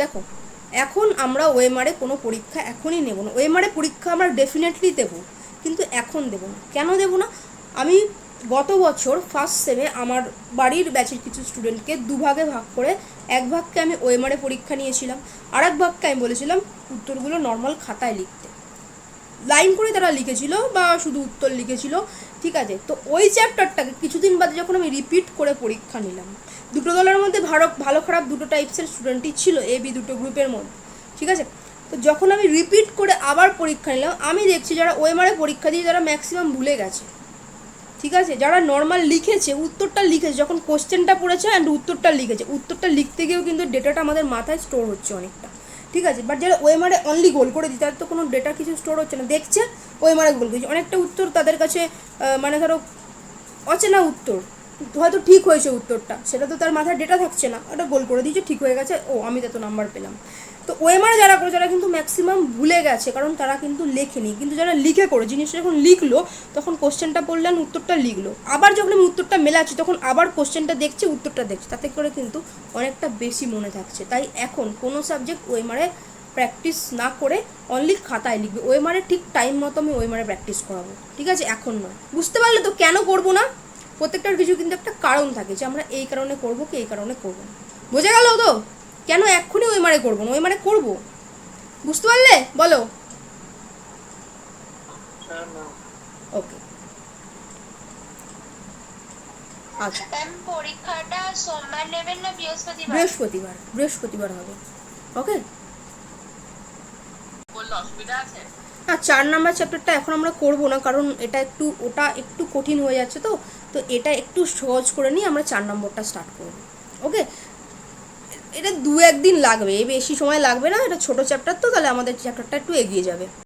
দেখো, এখন আমরা ওয়েমারে কোনো পরীক্ষা এখনই নেব না। ওয়েমারে পরীক্ষা আমরা ডেফিনেটলি দেব, কিন্তু এখন দেব না। কেন দেব না? আমি গত বছর ফার্স্ট সেমে আমার বাড়ির ব্যাচের কিছু স্টুডেন্টকে দুভাগে ভাগ করে এক ভাগকে আমি ওয়েমারে পরীক্ষা নিয়েছিলাম। আর এক ভাগকে আমি বলেছিলাম উত্তরগুলো নর্মাল খাতায় লিখতে। লাইন করে তারা লিখেছিল বা শুধু উত্তর লিখেছিল, ঠিক আছে? তো ওই চ্যাপ্টারটাকে কিছুদিন বাদে যখন আমি রিপিট করে পরীক্ষা নিলাম, দুটো দলের মধ্যে ভালো ভালো খারাপ দুটো টাইপসের স্টুডেন্টই ছিল এ বি দুটো গ্রুপের মধ্যে, ঠিক আছে? তো যখন আমি রিপিট করে আবার পরীক্ষা নিলাম, আমি দেখছি যারা ওএমআরে পরীক্ষা দিয়ে যারা ম্যাক্সিমাম ভুলে গেছে, ঠিক আছে? যারা নর্মাল লিখেছে, উত্তরটা লিখেছে, যখন কোশ্চেনটা পড়েছে অ্যান্ড উত্তরটা লিখেছে, উত্তরটা লিখতে গিয়েও কিন্তু ডেটাটা আমাদের মাথায় স্টোর হচ্ছে অনেকটা। ঠিক আছে? বাট যারা ওয়েমারে অনলি গোল করে দিচ্ছে, তাদের তো কোনো ডেটা কিছু স্টোর হচ্ছে না। দেখছে ওয়েমারে গোল করেছে। অনেকটা উত্তর তাদের কাছে মানে ধরো, অচেনা উত্তর। হয়তো ঠিক হয়েছে উত্তরটা। সেটা তো তার মাথায় ডেটা থাকছে না। ওটা গোল করে দিয়েছে, ঠিক হয়ে গেছে। ও, আমি তো নাম্বার পেলাম। তো ওএমআরে যারা করে যারা কিন্তু ম্যাক্সিমাম ভুলে গেছে, কারণ তারা কিন্তু লেখেনি। কিন্তু যারা লিখে করে জিনিসটা যখন লিখলো, তখন কোশ্চেনটা পড়লেন উত্তরটা লিখলো। আবার যখন আমি উত্তরটা মেলাচ্ছি, তখন আবার কোশ্চেনটা দেখছি, উত্তরটা দেখছি। তাতে করে কিন্তু অনেকটা বেশি মনে থাকছে। তাই এখন কোনো সাবজেক্ট ওএমআরে প্র্যাকটিস না করে অনলি খাতায় লিখবে। ওএমআরে ঠিক টাইম মতো আমি ওএমআরে প্র্যাকটিস করাবো। ঠিক আছে? এখন নয়। বুঝতে পারলে তো কেন করব না? প্রত্যেকটার কিছু কিন্তু একটা কারণ থাকে যে আমরা এই কারণে করব কি এই কারণে করব না। বোঝা গেল তো? কেন এক্ষুনি ওই মারে করব না? ওই মারে করব। বুঝতে পারলে? বলো। হ্যাঁ ওকে আচ্ছা। পরীক্ষাটা সোমবার নেবেন না বৃহস্পতিবার? বৃহস্পতিবার বৃহস্পতিবার হবে। ওকে বললে অসুবিধা আছে? না চার নাম্বার চ্যাপ্টারটা এখন আমরা করব না কারণ এটা একটু ওটা একটু কঠিন হয়ে যাচ্ছে তো। তো এটা একটু সহজ করে নিয়ে আমরা চার নম্বরটা স্টার্ট করব। ওকে এটা দু একদিন লাগবে বেশি সময় লাগবে না, এটা ছোট চ্যাপ্টার তো, তাহলে আমাদের চ্যাপ্টারটা একটু এগিয়ে যাবে।